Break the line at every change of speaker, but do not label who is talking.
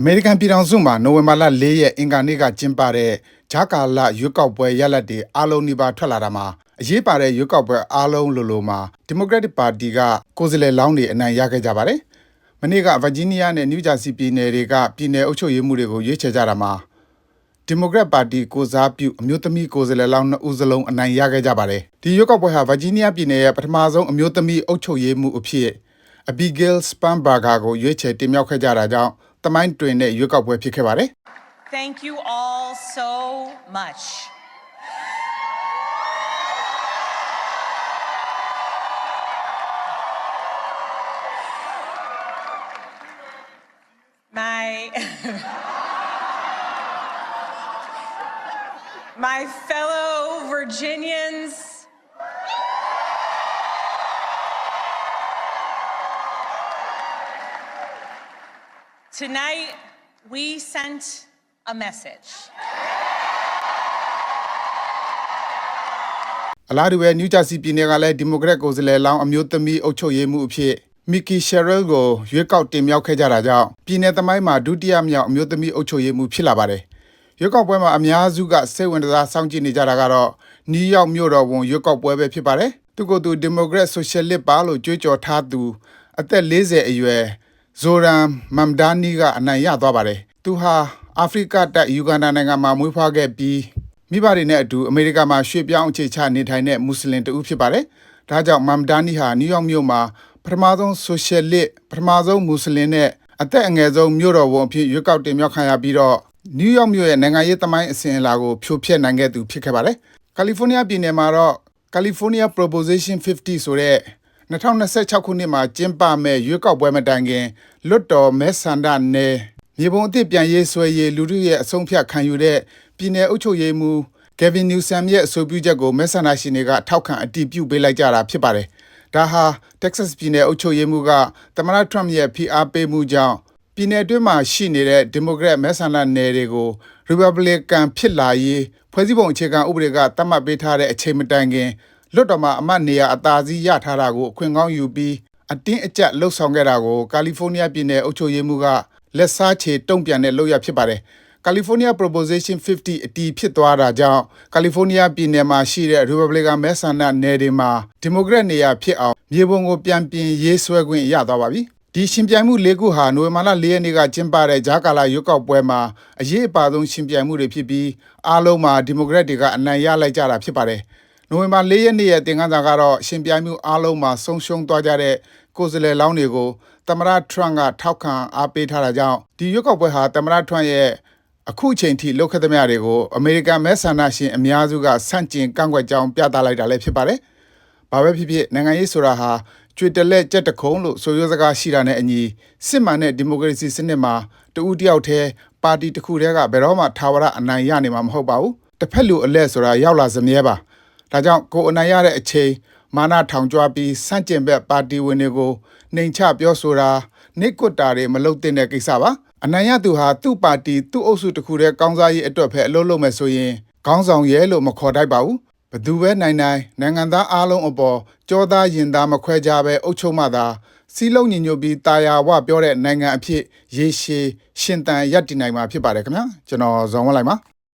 အမေရိကန်ပြည်ထောင်စုမှာနိုဝင်ဘာလ၄ရက်အင်္ဂါနေ့ကကျင်းပတဲ့ဂျာကာလရွေးကောက်ပွဲရလဒ်တွေအားလုံးနှိပါထွက်လာတာမှာအရေးပါတဲ့ရွေးကောက်ပွဲအားလုံးလိုလိုမှာဒီမိုကရက်တစ်ပါတီကကိုယ်စားလှယ်လောင်းတွေအနိုင်ရခဲ့ကြပါတယ်။မနေ့ကဗာဂျီးနီးယားနဲ့နယူးဂျာစီပြည်နယ်တွေကပြည်နယ်အုပ်ချုပ်ရေးမှုတွေကိုရွေးချယ်ကြတာမှာဒီမိုကရက်ပါတီကိုစားပြုအမျိုးသမီးကိုယ်စားလှယ်လောင်းနှစ်ဦးစလုံးအနိုင်ရခဲ့ကြပါတယ်။ဒီရွေးကောက်ပွဲဟာဗာဂျီးနီးယားပြည်နယ်ရဲ့ပထမဆုံးအမျိုးသမီးအုပ်ချုပ်ရေးမှုအဖြစ် Abigail Spanberger ကိုရွေးချယ်တင်မြှောက်ခဲ့ကြတာကြောင့် တမိုင်းတွင်တဲ့ရွေးကောက်ပွဲဖြစ်ခဲ့ပါတယ်။
Thank you all so much. My my fellow Virginians Tonight we sent a message.
အလားတူပဲနယူးဂျာစီပြည်နယ်ကလည်းဒီမိုကရက်ကိုယ်စားလှယ်လောင်းအမျိုးသမီးအုပ်ချုပ်ရေးမှုအဖြစ်မီကီရှယ်ရယ်ကိုရွေးကောက်တင်မြှောက်ခဲ့ကြတာကြောင့်ပြည်နယ်သမိုင်းမှာဒုတိယမြောက်အမျိုးသမီးအုပ်ချုပ်ရေးမှုဖြစ်လာပါတယ်။ရွေးကောက်ပွဲမှာအများစုကစိတ်ဝင်စားစောင့်ကြည့်နေကြတာကတော့နယူးယောက်မြို့တော်ဝန်ရွေးကောက်ပွဲပဲဖြစ်ပါတယ်။သူကသူဒီမိုကရက်ဆိုရှယ်လစ်ပါလို့ကြွေးကြော်ထားသူအသက်40အရွယ် ဇိုရန်မမ်ဒါနီကအနိုင်ရသွားပါတယ်။သူဟာအာဖရိကတိုက်ယူဂန်ဒါနိုင်ငံမှာမွေးဖွားခဲ့ပြီးမိဘတွေနဲ့အတူအမေရိကန်မှာရွှေ့ပြောင်းအခြေချနေထိုင်တဲ့မွတ်စလင်တဦးဖြစ်ပါတယ်။ဒါကြောင့်မမ်ဒါနီဟာနယူးယောက်မြို့မှာပထမဆုံးဆိုရှယ်လစ်ပထမဆုံးမွတ်စလင်နဲ့အသက်အငယ်ဆုံးမြို့တော်ဝန်အဖြစ်ရွေးကောက်တင်မြှောက်ခံရပြီးတော့နယူးယောက်မြို့ရဲ့နိုင်ငံရေးသမိုင်းအစဉ်အလာကိုဖြိုဖျက်နိုင်ခဲ့သူဖြစ်ခဲ့ပါတယ်။ကယ်လီဖိုးနီးယားပြည်နယ်မှာတော့ California Proposition 50ဆိုတဲ့ 2026ခုနှစ်မှာကျင်းပမယ့်ရွေးကောက်ပွဲမတိုင်ခင်လွတ်တော်မဲဆန္ဒနယ်မြေပုံအသစ်ပြန်ရေးဆွဲရေးလူထုရဲ့အဆုံးဖြတ်ခံယူတဲ့ပြည်내အုပ်ချုပ်ရေးမှူး Kevin Newsom ရဲ့အဆိုပြုချက်ကိုမဲဆန္ဒရှင်တွေကထောက်ခံအတည်ပြုပေးလိုက်ကြတာဖြစ်ပါတယ်။ဒါဟာ Texas ပြည်နယ်အုပ်ချုပ်ရေးမှူးကသမ္မတ Trump ရဲ့ဖိအားပေးမှုကြောင့်ပြည်နယ်အတွင်းမှာရှိနေတဲ့ Democrat မဲဆန္ဒနယ်တွေကို Republican ဖြစ်လာရေးဖွဲ့စည်းပုံအခြေခံဥပဒေကသတ်မှတ်ပေးထားတဲ့အချိန်မတိုင်ခင် လွတ်တော်မှာအမတ်နေရာအသာစီးရထားတာကိုအခွင့်ကောင်းယူပြီးအတင်းအကျပ်လှုပ်ဆောင်ခဲ့တာကိုကယ်လီဖိုးနီးယားပြည်နယ်အုပ်ချုပ်ရေးမှူးကလက်စားချေတုံ့ပြန်တဲ့လုပ်ရဖြစ်ပါတယ်။ California Proposition 50အတီးဖြစ်သွားတာကြောင့်ကယ်လီဖိုးနီးယားပြည်နယ်မှာရှိတဲ့ Republican မဲဆန္ဒနယ်တွေမှာ Democrat နေရာဖြစ်အောင်မြေပုံကိုပြန်ပြင်ရေးဆွဲခွင့်ရသွားပါပြီ။ဒီရှင်ပြိုင်မှု၄ခုဟာနိုဝင်ဘာလ၄ရက်နေ့ကကျင်းပတဲ့ဂျာကာလာရွေးကောက်ပွဲမှာအရေးအပါဆုံးရှင်ပြိုင်မှုတွေဖြစ်ပြီးအားလုံးမှာဒီမိုကရက်တွေကအနိုင်ရလိုက်ကြတာဖြစ်ပါတယ်။ နိုဝင်ဘာ၄ရက်နေ့ရဲ့တင်ကန်းစာကတော့ရှင်ပြိုင်မှုအားလုံးမှာဆုံးရှုံးသွားကြတဲ့ကိုယ်စားလှယ်လောင်းတွေကိုသမ္မတထရန့်ကထောက်ခံအားပေးထားတာကြောင့်ဒီရွေးကောက်ပွဲဟာသမ္မတထရန့်ရဲ့အခုချိန်ထိလှုပ်ခတ်သမျှတွေကိုအမေရိကန်မဲဆန္ဒရှင်အများစုကဆန့်ကျင်ကန့်ကွက်ကြောင်းပြသလိုက်တာလည်းဖြစ်ပါတယ်။ဘာပဲဖြစ်ဖြစ်နိုင်ငံရေးဆိုတာဟာကျွေတလက်ကြက်တခုံလို့ဆိုရိုးစကားရှိတာနဲ့အညီစစ်မှန်တဲ့ဒီမိုကရေစီစနစ်မှာတဦးတယောက်တည်းပါတီတစ်ခုတည်းကဘယ်တော့မှထာဝရအနိုင်ရနေမှာမဟုတ်ပါဘူး။တစ်ဖက်လူအလဲဆိုတာရောက်လာစမြဲပါ။ ဒါကြောင့်ကိုအနိုင်ရတဲ့အချိန်မာနထောင်ကြွားပြီးစန့်ကျင်ဘက်ပါတီဝင်တွေကိုနှိမ်ချပြောဆိုတာနှိတ်ကွတ်တာတွေမလုပ်သင့်တဲ့ကိစ္စပါအနိုင်ရသူဟာသူ့ပါတီသူ့အုပ်စုတစ်ခုတည်းကောင်းစားရေးအတွက်ပဲအလုပ်လုပ်မယ်ဆိုရင်ခေါင်းဆောင်ရဲလို့မခေါ်တတ်ပါဘူးဘသူပဲနိုင်နိုင်နိုင်ငံသားအားလုံးအပေါ်ကြောသားရင်သားမခွဲကြပဲအုပ်ချုပ်မှသာစီးလုံးညီညွတ်ပြီးတာယာဝပြောတဲ့နိုင်ငံအဖြစ်ရေရှည်ရှင်တန်ရပ်တည်နိုင်မှာဖြစ်ပါတယ်ခင်ဗျာကျွန်တော်ဇော်ဝင်းလိုက်ပါ